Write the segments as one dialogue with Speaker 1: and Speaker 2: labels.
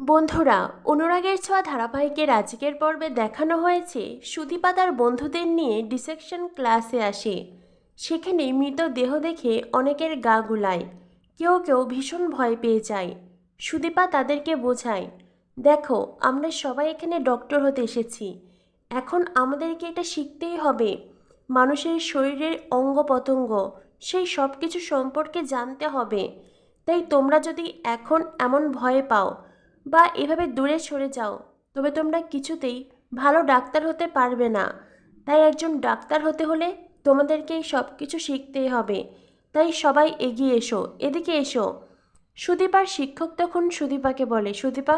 Speaker 1: বন্ধুরা, অনুরাগের ছোঁয়া ধারাবাহিকের আজকের পর্বে দেখানো হয়েছে। সুদীপা তার বন্ধুদের নিয়ে ডিসেকশন ক্লাসে আসে। সেখানে মৃত দেহ দেখে অনেকের গা গুলায়। কেউ কেউ ভীষণ ভয় পেয়ে যায়। সুদীপা তাদেরকে বোঝায়, দেখো, আমরা সবাই এখানে ডক্টর হতে এসেছি। এখন আমাদেরকে এটা শিখতেই হবে। মানুষের শরীরের অঙ্গ প্রত্যঙ্গ সেই সব কিছু সম্পর্কে জানতে হবে। তাই তোমরা যদি এখন এমন ভয় পাও বা এভাবে দূরে সরে যাও, তবে তোমরা কিছুতেই ভালো ডাক্তার হতে পারবে না। তাই একজন ডাক্তার হতে হলে তোমাদেরকে সব কিছু শিখতেই হবে। তাই সবাই এগিয়ে এসো, এদিকে এসো। সুদীপার শিক্ষক তখন সুদীপাকে বলে, সুদীপা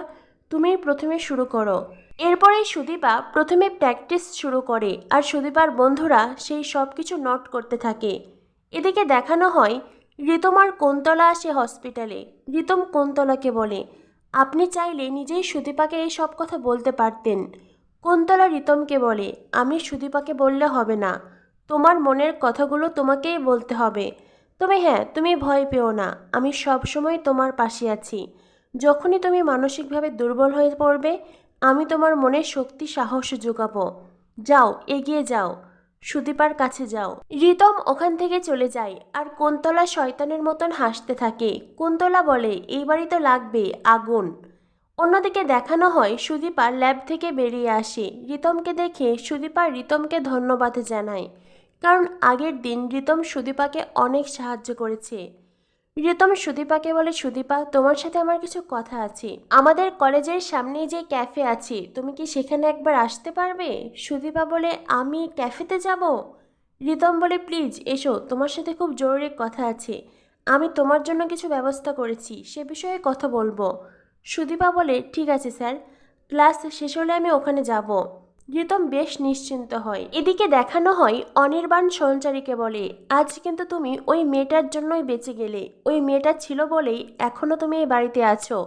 Speaker 1: তুমি প্রথমে শুরু করো। এরপরে সুদীপা প্রথমে প্র্যাকটিস শুরু করে আর সুদীপার বন্ধুরা সেই সব কিছু নোট করতে থাকে। এদিকে দেখানো হয় রিতমার কোনতলা আসে হসপিটালে? রিতম কোনতলাকে বলে আপনি চাইলে নিজেই সুদীপাকে এই সব কথা বলতে পারতেন। কোনতলা রিতমকে বলে, আমি সুদীপাকে বললে হবে না। তোমার মনের কথাগুলো তোমাকেই বলতে হবে। তবে হ্যাঁ তুমি ভয় পেও না। আমি সব সময় তোমার পাশে আছি। যখনই তুমি মানসিকভাবে দুর্বল হয়ে পড়বে, আমি তোমার মনে শক্তি, সাহস যোগাবো। যাও, এগিয়ে যাও। সুদীপার কাছে যাও। রিতম ওখান থেকে চলে যায় আর কুন্তলা শয়তানের মতন হাসতে থাকে। কুন্তলা বলে এইবারই তো লাগবে আগুন। অন্যদিকে দেখানো হয় সুদীপা ল্যাব থেকে বেরিয়ে আসে। রিতমকে দেখে সুদীপা রিতমকে ধন্যবাদ জানায়। কারণ আগের দিন রিতম সুদীপাকে অনেক সাহায্য করেছে। রিতম সুদীপাকে বলে, সুদীপা, তোমার সাথে আমার কিছু কথা আছে। আমাদের কলেজের সামনেই যে ক্যাফে আছে, তুমি কি সেখানে একবার আসতে পারবে? সুদীপা বলে, আমি ক্যাফেতে যাব? রিতম বলে, প্লিজ, এসো, তোমার সাথে খুব জরুরি কথা আছে। আমি তোমার জন্য কিছু ব্যবস্থা করেছি, সে বিষয়ে কথা বলব। সুদীপা বলে, ঠিক আছে স্যার। ক্লাস শেষ হলে আমি ওখানে যাব। রিতম বেশ নিশ্চিন্ত হয়। এদিকে দেখানো হয়, অনির্বাণ সঞ্চারীকে বলে, আজ কিন্তু তুমি ওই মেয়েটার জন্যই বেঁচে গেলে। ওই মেয়েটা ছিল বলেই এখনও তুমি এই বাড়িতে আছো।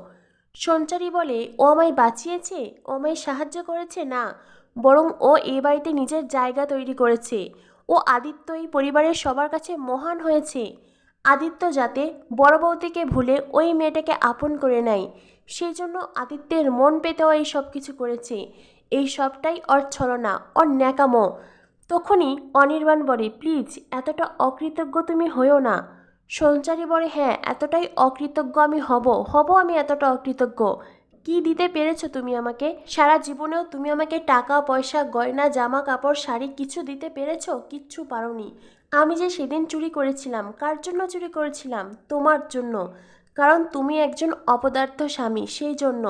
Speaker 1: সঞ্চারী বলে, ও আমায় বাঁচিয়েছে? ও আমায় সাহায্য করেছে? না। বরং ও এই বাড়িতে নিজের জায়গা তৈরি করেছে। ও আদিত্য এই পরিবারের সবার কাছে মহান হয়েছে। আদিত্য যাতে বড় বৌদিকে ভুলে ওই মেয়েটাকে আপন করে নেয়, সেই জন্য আদিত্যের মন পেতেও এই সব কিছু করেছে। এই সবটাই ওর ছলনা ওর ন্যাকামো তখনই অনির্বাণ বলে, প্লিজ, এতটা অকৃতজ্ঞ তুমি হইও না। সঞ্চারী বলে হ্যাঁ এতটাই অকৃতজ্ঞ আমি হব হব আমি এতটা অকৃতজ্ঞ। কি দিতে পেরেছ তুমি আমাকে? সারা জীবনেও তুমি আমাকে টাকা, পয়সা, গয়না জামা কাপড় শাড়ি কিছু দিতে পেরেছ? কিচ্ছু পারোনি। আমি যে সেদিন চুরি করেছিলাম, কার জন্য চুরি করেছিলাম? তোমার জন্য। কারণ তুমি একজন অপদার্থ স্বামী, সেই জন্য।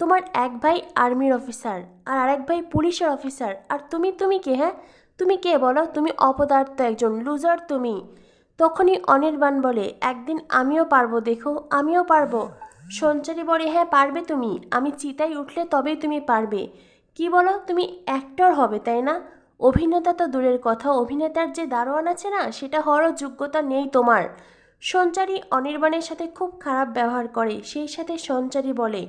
Speaker 1: তোমার এক ভাই আর্মির অফিসার আর আরেক ভাই পুলিশের অফিসার। আর তুমি তুমি কে হ্যাঁ? তুমি কে বলো? তুমি অপদার্থ একজন লুজার তুমি। তখনই অনির্বাণ বলে, একদিন আমিও পারব, দেখো, আমিও পারব। সঞ্চারী বলে হ্যাঁ পারবে তুমি। আমি চিতায় উঠলে তবেই তুমি পারবে। কি বলো? তুমি অ্যাক্টর হবে, তাই না? অভিনেতা তো দূরের কথা। অভিনেতার যে দারোয়ান আছে না, সেটা হওয়ারও যোগ্যতা নেই তোমার। সঞ্চারী অনির্বাণের সাথে খুব খারাপ ব্যবহার করে। সেই সাথে সঞ্চারী বলে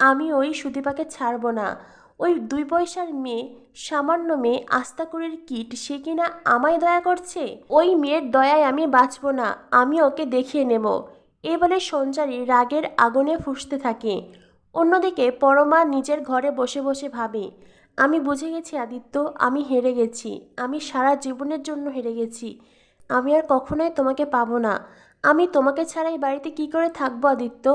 Speaker 1: আমি ওই সুদীপাকে ছাড়ব না। ওই দুই পয়সার মেয়ে, সামান্য মেয়ে আস্তাকুরের কিট, সে কিনা আমায় দয়া করছে? ওই মেয়ের দয়ায় আমি বাঁচবো না, আমি ওকে দেখিয়ে নেব। এ বলে সঞ্চারী রাগের আগুনে ফুসতে থাকে। অন্যদিকে পরমা নিজের ঘরে বসে বসে ভাবে, আমি বুঝে গেছি আদিত্য, আমি হেরে গেছি, আমি সারা জীবনের জন্য হেরে গেছি, আমি আর কখনোই তোমাকে পাবো না। আমি তোমাকে ছাড়াই বাড়িতে কি করে থাকব আদিত্য?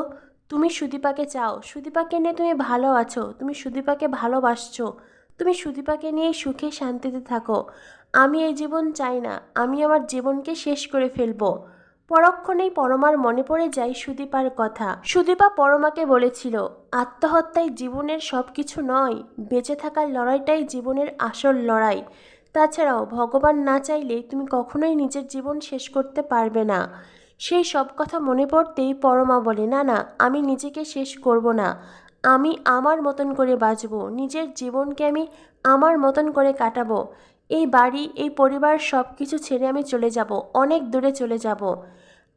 Speaker 1: তুমি সুদীপাকে চাও। সুদীপাকে নিয়ে তুমি ভালো আছো। তুমি সুদীপাকে ভালোবাসছো। তুমি সুদীপাকে নিয়ে সুখে শান্তিতে থাকো। আমি এই জীবন চাই না। আমি আমার জীবনকে শেষ করে ফেলব। পরক্ষণেই পরমার মনে পড়ে যায় সুদীপার কথা। সুদীপা পরমাকে বলেছিল, আত্মহত্যাই জীবনের সব কিছু নয়। বেঁচে থাকার লড়াইটাই জীবনের আসল লড়াই। তাছাড়াও, ভগবান না চাইলে তুমি কখনোই নিজের জীবন শেষ করতে পারবে না। সেই সব কথা মনে পড়তেই পরমা বলে, না না, আমি নিজেকে শেষ করব না। আমি আমার মতন করে বাঁচব। নিজের জীবনকে আমি আমার মতন করে কাটাবো। এই বাড়ি, এই পরিবার সব কিছু ছেড়ে আমি চলে যাব, অনেক দূরে চলে যাব।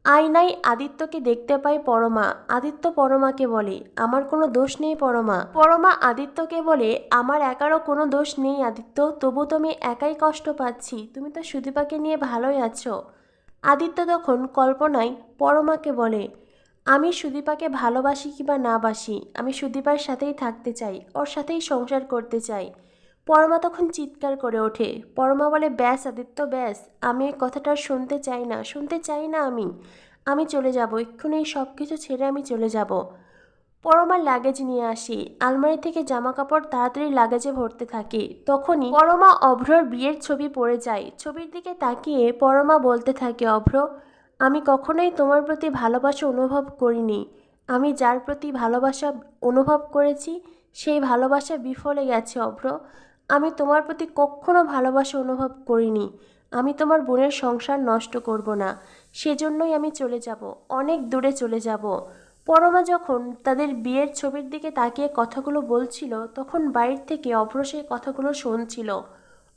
Speaker 1: আয়নাই আদিত্যকে দেখতে পাই পরমা। আদিত্য পরমাকে বলে, আমার কোনো দোষ নেই পরমা। পরমা আদিত্যকে বলে, আমার একারও কোনো দোষ নেই আদিত্য। তবু তুমি একাই কষ্ট পাচ্ছি। তুমি তো সুদীপাকে নিয়ে ভালোই আছো। আদিত্য তখন কল্পনায় পরমাকে বলে, আমি সুদীপাকে ভালোবাসি কিংবা না বাসি, আমি সুদীপার সাথেই থাকতে চাই, ওর সাথেই সংসার করতে চাই। পরমা তখন চিৎকার করে ওঠে। পরমা বলে, ব্যাস আদিত্য, ব্যাস, আমি এই কথাটা শুনতে চাই না, শুনতে চাই না আমি। আমি চলে যাব, এক্ষুনি সব কিছু ছেড়ে আমি চলে যাব। পরমার লাগেজ নিয়ে আসি। আলমারি থেকে জামা কাপড় তাড়াতাড়ি লাগেজে ভরতে থাকি। তখনই পরমা অভ্রর বিয়ের ছবি পড়ে যায়। ছবির দিকে তাকিয়ে পরমা বলতে থাকে, অভ্র, আমি কখনোই তোমার প্রতি ভালোবাসা অনুভব করিনি। আমি যার প্রতি ভালোবাসা অনুভব করেছি, সেই ভালোবাসা বিফলে গেছে, অভ্র। আমি তোমার প্রতি কখনো ভালোবাসা অনুভব করিনি। আমি তোমার বোনের সংসার নষ্ট করব না। সেজন্যই আমি চলে যাব। অনেক দূরে চলে যাব। পরমা যখন তাদের বিয়ের ছবির দিকে তাকিয়ে কথাগুলো বলছিল, তখন বাইর থেকে অভ্র সেই কথাগুলো শুনছিল।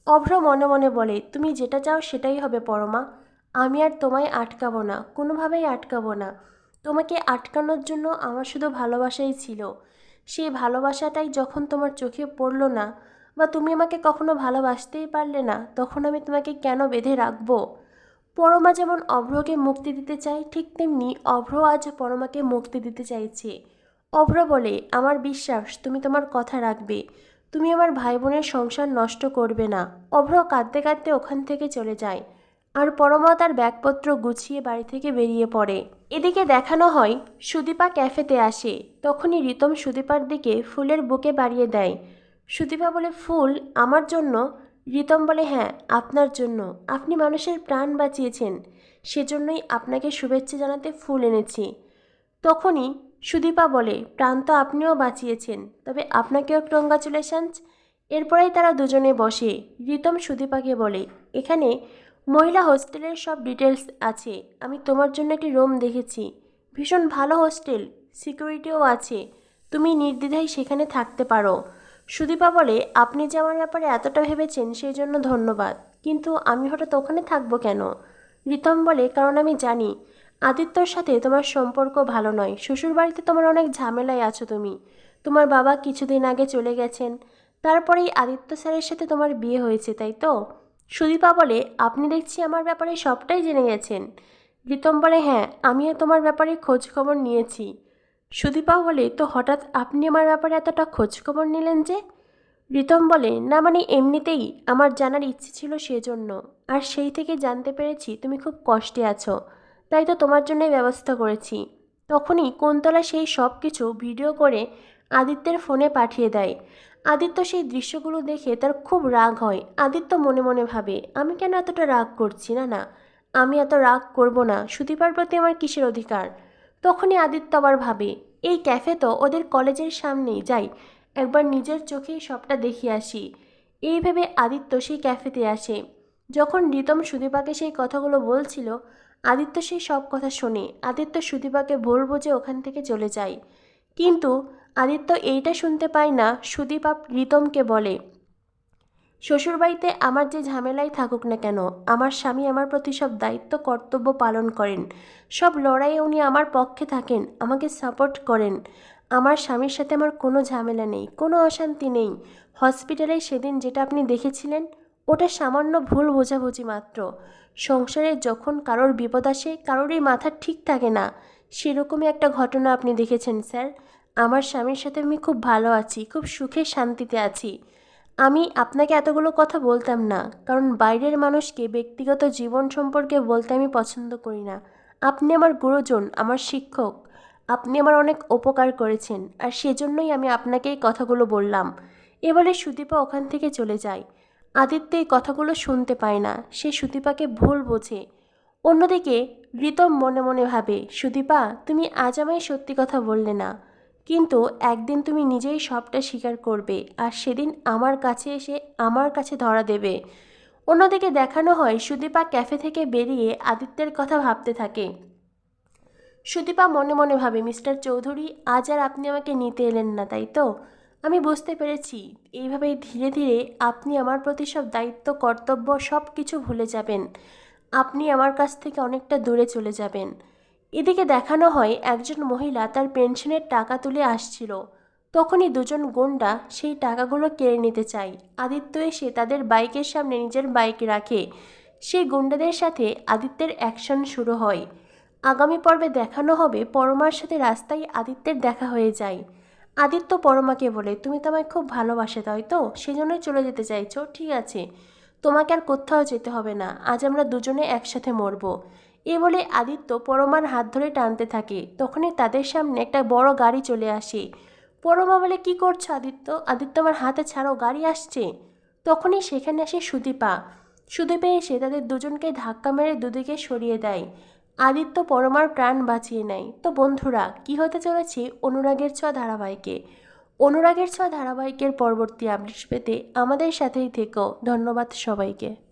Speaker 1: অভ্র মনে মনে বলে, তুমি যেটা চাও সেটাই হবে পরমা। আমি আর তোমায় আটকাবো না, কোনোভাবেই আটকাবো না। তোমাকে আটকানোর জন্য আমার শুধু ভালোবাসাই ছিল। সেই ভালোবাসাটাই যখন তোমার চোখে পড়ল না, বা তুমি আমাকে কখনো ভালোবাসতেই পারলে না, তখন আমি তোমাকে কেন বেঁধে রাখব? পরমা যেমন অভ্রকে মুক্তি দিতে চায়, ঠিক তেমনি অভ্র আজ পরমাকে মুক্তি দিতে চাইছে। অভ্র বলে, আমার বিশ্বাস, তুমি তোমার কথা রাখবে। তুমি আমার ভাই বোনের সংসার নষ্ট করবে না। অভ্র কাঁদতে কাঁদতে ওখান থেকে চলে যায়। আর পরমা তার ব্যাগপত্র গুছিয়ে বাড়ি থেকে বেরিয়ে পড়ে। এদিকে দেখানো হয়, সুদীপা ক্যাফেতে আসে। তখনই রিতম সুদীপার দিকে ফুলের বুকে বাড়িয়ে দেয়। সুদীপা বলে, ফুল আমার জন্য রিতম বলে হ্যাঁ আপনার জন্য। আপনি মানুষের প্রাণ বাঁচিয়েছেন। সেজন্যই আপনাকে শুভেচ্ছা জানাতে ফুল এনেছি। তখনই সুদীপা বলে, প্রাণ তো আপনিও বাঁচিয়েছেন, তবে আপনাকেও কংগ্রাচুলেশনস এরপরেই তারা দুজনে বসে। রিতম সুদীপাকে বলে, এখানে মহিলা হোস্টেলের সব ডিটেলস আছে। আমি তোমার জন্য একটি রুম দেখেছি। ভীষণ ভালো হোস্টেল সিকিউরিটিও আছে। তুমি নির্দ্বিধায় সেখানে থাকতে পারো। সুদীপা বলে, আপনি যে আমার ব্যাপারে এতটা ভেবেছেন, সেই জন্য ধন্যবাদ। কিন্তু আমি হঠাৎ ওখানে থাকব কেন? রিতম বলে, কারণ আমি জানি, আদিত্যর সাথে তোমার সম্পর্ক ভালো নয়। শ্বশুরবাড়িতে তোমার অনেক ঝামেলায় আছো তুমি। তোমার বাবা কিছুদিন আগে চলে গেছেন। তারপরেই আদিত্য স্যারের সাথে তোমার বিয়ে হয়েছে, তাই তো? সুদীপা বলে, আপনি দেখছি আমার ব্যাপারে সবটাই জেনে গেছেন। রিতম বলে হ্যাঁ আমিও তোমার ব্যাপারে খোঁজ খবর নিয়েছি। সুদীপা বলে, তো হঠাৎ আপনি আমার ব্যাপারে এতটা খোঁজ খবর নিলেন যে? রিতম বলে, না মানে এমনিতেই আমার জানার ইচ্ছে ছিল সেজন্য। আর সেই থেকে জানতে পেরেছি তুমি খুব কষ্টে আছো। তাই তো তোমার জন্যই ব্যবস্থা করেছি। তখনই কোনতলা সেই সব কিছু ভিডিও করে আদিত্যের ফোনে পাঠিয়ে দেয়। আদিত্য সেই দৃশ্যগুলো দেখে তার খুব রাগ হয়। আদিত্য মনে মনে ভাবে, আমি কেন এতটা রাগ করছি? না না, আমি এত রাগ করব না। সুদীপার প্রতি আমার কিসের অধিকার? তখনই আদিত্য আবার ভাবে, এই ক্যাফে তো ওদের কলেজের সামনেই, যাই, একবার নিজের চোখেই সবটা দেখে আসি। এই ভেবে আদিত্য সেই ক্যাফেতে আসে। যখন রিতম সুদীপাকে সেই কথাগুলো বলছিল, আদিত্য সেই সব কথা শোনে। আদিত্য সুদীপাকে ভুল যে ওখান থেকে চলে যায় কিন্তু আদিত্য এইটা শুনতে পায় না, সুদীপা রিতমকে বলে শ্বশুরবাড়িতে আমার যে ঝামেলাই থাকুক না কেন, আমার স্বামী আমার প্রতি সব দায়িত্ব, কর্তব্য পালন করেন। সব লড়াইয়ে উনি আমার পক্ষে থাকেন, আমাকে সাপোর্ট করেন। আমার স্বামীর সাথে আমার কোনো ঝামেলা নেই, কোনো অশান্তি নেই। হসপিটালে সেদিন যেটা আপনি দেখেছিলেন, ওটা সামান্য ভুল বোঝাবুঝি মাত্র। সংসারে যখন কারোর বিপদ আসে, কারোরই মাথা ঠিক থাকে না। সেরকমই একটা ঘটনা আপনি দেখেছেন, স্যার। আমার স্বামীর সাথে আমি খুব ভালো আছি, খুব সুখে শান্তিতে আছি। আমি আপনাকে এতগুলো কথা বলতাম না, কারণ বাইরের মানুষকে ব্যক্তিগত জীবন সম্পর্কে বলতে আমি পছন্দ করি না। আপনি আমার গুরুজন, আমার শিক্ষক। আপনি আমার অনেক উপকার করেছেন, আর সেজন্যই আমি আপনাকে এই কথাগুলো বললাম। এবারে সুদীপা ওখান থেকে চলে যায়। আদিত্য এই কথাগুলো শুনতে পায় না, সে সুদীপাকে ভুল বোঝে। অন্যদিকে রিতম মনে মনে ভাবে, সুদীপা, তুমি আজ আমায় সত্যি কথা বললে না। কিন্তু একদিন তুমি নিজেই সবটা স্বীকার করবে আর সেদিন আমার কাছে এসে আমার কাছে ধরা দেবে। অন্যদিকে দেখানো হয় সুদীপা ক্যাফে থেকে বেরিয়ে আদিত্যের কথা ভাবতে থাকে। সুদীপা মনে মনে ভাবে, মিস্টার চৌধুরী, আজ আর আপনি আমাকে নিতে এলেন না, তাই তো? আমি বুঝতে পেরেছি। এইভাবেই ধীরে ধীরে আপনি আমার প্রতি সব দায়িত্ব, কর্তব্য সব কিছু ভুলে যাবেন। আপনি আমার কাছ থেকে অনেকটা দূরে চলে যাবেন। এদিকে দেখানো হয় একজন মহিলা তার পেনশনের টাকা তুলে আসছিল। তখনই দুজন গুন্ডা সেই টাকাগুলো কেড়ে নিতে চায়। আদিত্য এসে তাদের বাইকের সামনে নিজের বাইক রাখে। সেই গুন্ডাদের সাথে আদিত্যের অ্যাকশন শুরু হয়। আগামী পর্বে দেখানো হবে পরমার সাথে রাস্তায় আদিত্যের দেখা হয়ে যায়। আদিত্য পরমাকে বলে, তুমি তো আমায় খুব ভালোবাসে, তাই তো? সেজন্যই চলে যেতে চাইছো। ঠিক আছে। তোমাকে আর কোথাও যেতে হবে না। আজ আমরা দুজনে একসাথে মরবো। এ বলে আদিত্য পরমার হাত ধরে টানতে থাকে। তখনই তাদের সামনে একটা বড় গাড়ি চলে আসে। পরমা বলে, কি করছ আদিত্য? আদিত্য আমার হাতে ছাড়ো, গাড়ি আসছে। তখনই সেখানে আসে সুদীপা। সুদীপে এসে তাদের দুজনকে ধাক্কা মেরে দুদিকে সরিয়ে দেয়। আদিত্য পরমার প্রাণ বাঁচিয়ে নেয়। তো বন্ধুরা, কি হতে চলেছে অনুরাগের ছোঁয়া ধারাবাহিকে? অনুরাগের ছোঁয়া ধারাবাহিকের পরবর্তী আপডেট পেতে আমাদের সাথেই থেকো। ধন্যবাদ সবাইকে।